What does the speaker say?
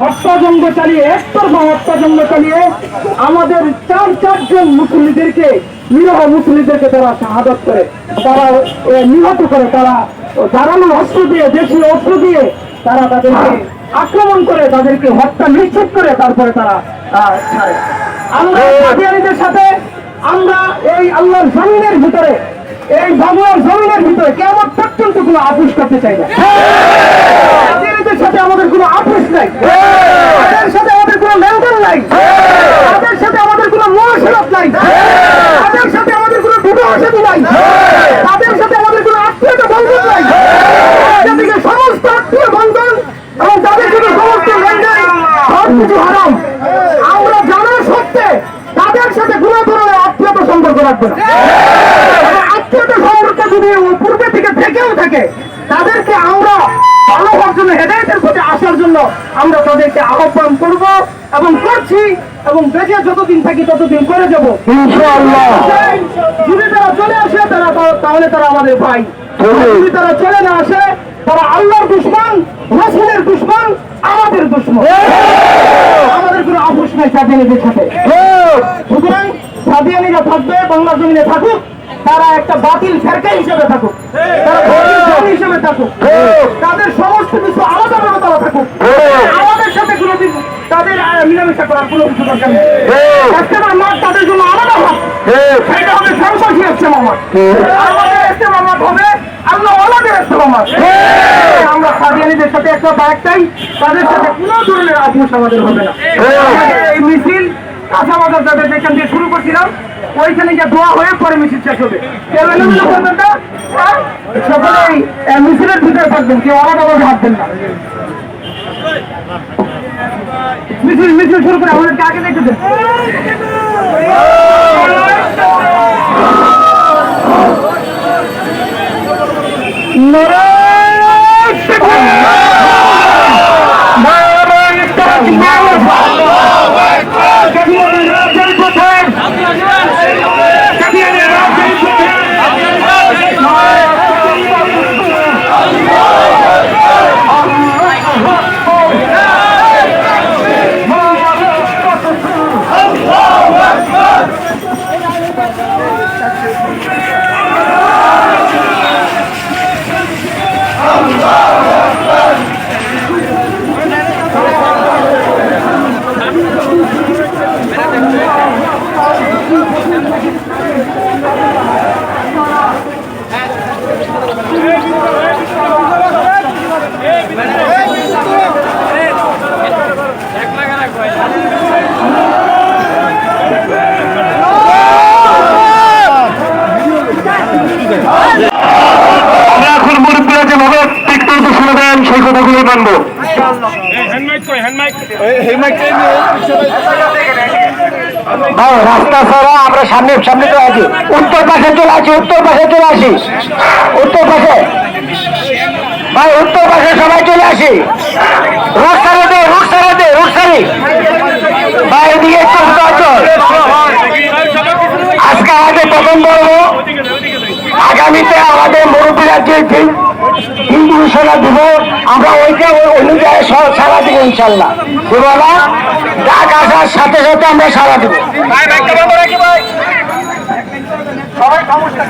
হত্যাযজ্ঞ চালিয়ে একতরফা হত্যাযজ্ঞ চালিয়ে আমাদের চার চারজন মুসলিমদেরকে নিরহ মুসলিমদেরকে তারা শাহাদত করে। তারা নিহত করে। তারা ধারালো অস্ত্র দিয়ে দেশীয় অস্ত্র দিয়ে তারা তাদেরকে আক্রমণ করে তাদেরকে হত্যা নিশ্চিত করে তারপরে তারা আমরা সাথে আমরা এই আল্লাহর জমিনের ভিতরে এই বাংলার জমিনের ভিতরে কেমন পর্যন্ত কোনো আপোষ করতে চাই না? সাথে আমাদের কোনো আপোষ নাই। তাদের সাথে আমাদের কোনো লেনদেন নাই। তাদের সাথে আমাদের কোনো মহাসেরত নাই। তাদের সাথে আমাদের কোনো সাথী নাই। তাদের সাথে আমাদের কোনো আত্মীয়তা সমস্ত আত্মীয় বন্ধন তাদের হারাম। আমরা জানা সত্ত্বে তাদের সাথে কোনো ধরনের আত্মীয়তা সম্পর্ক রাখব না। এবং আত্মীয়তা যদি পূর্বে থেকে থেকেও থাকে তাদেরকে আমরা ভালো হওয়ার জন্য হেদায়তের প্রতি আসার জন্য আমরা তাদেরকে আহ্বান করব এবং করছি এবং বেঁচে যতদিন থাকি ততদিন করে যাব। যদি তারা চলে আসে তারা তাহলে তারা আমাদের ভাই। যদি তারা চলে না আসে তারা আল্লাহর দুশ্মন রসুলের দুশ্মন আমাদের দুশ্মন। আমাদের কোনো আপোষ নাই সাথে সুতরাং সাদিয়ানিরা থাকবে বাংলা জমিনে থাকুক। তারা একটা বাতিল ফেরকা হিসেবে থাকুক। তারা বাতিল দল হিসেবে থাকুক। তাদের সমস্ত কিছু আলাদা ভাবে তারা থাকুক। আমাদের সাথে কোনোদিন তাদের মিলামেশা করার কোনো কিছু দরকার নেই। ইস্তেমার মাঠ তাদের জন্য আলাদা হোক সেটা হবে সন্ত্রাসী ইস্তেমা মাঠ আমাদের ইস্তেমা মাঠ হবে আল্লাহ ওলাদের ইস্তেমা মাঠ আমরা সাদিয়ানিদের সাথে একটা তাদের সাথে কোনো ধরনের আপোষ আমাদের হবে না। এই মিছিল কাঁচা বাজার যাদের যেখান দিয়ে শুরু করছিলাম ওইখানে গিয়ে দোয়া হয়ে পরে মিছিল শেষ হবে। আর সকলে মিছিলের ভিতরে থাকবেন, কেউ আলাদাভাবে হাঁটবেন না। মিছিল মিছিল শুরু করে আমাদেরকে আগে দেখতে দেন। আমরা মানবো রাস্তা ছাড়া আমরা সামনে সামনে তো আছি। উত্তর পাশে চলে আসি, উত্তর পাশে চলে আসি। উত্তর পাশে। ভাই, উত্তর পাশে সবাই চলে আসি। রোড সারে দে, রোড সারে দে, রোড সারি ভাই, এদিকে আজকে আমাদের প্রথম বলব আগামীতে আমাদের মুরব্বীরা যে ঘোষণা দিব আমরা ওইটা ওই অনুযায়ী সারা দিব ইনশাল্লাহ। দেবো না ডাক আসার সাথে সাথে আমরা সারা দিব। সবাই সমস্যা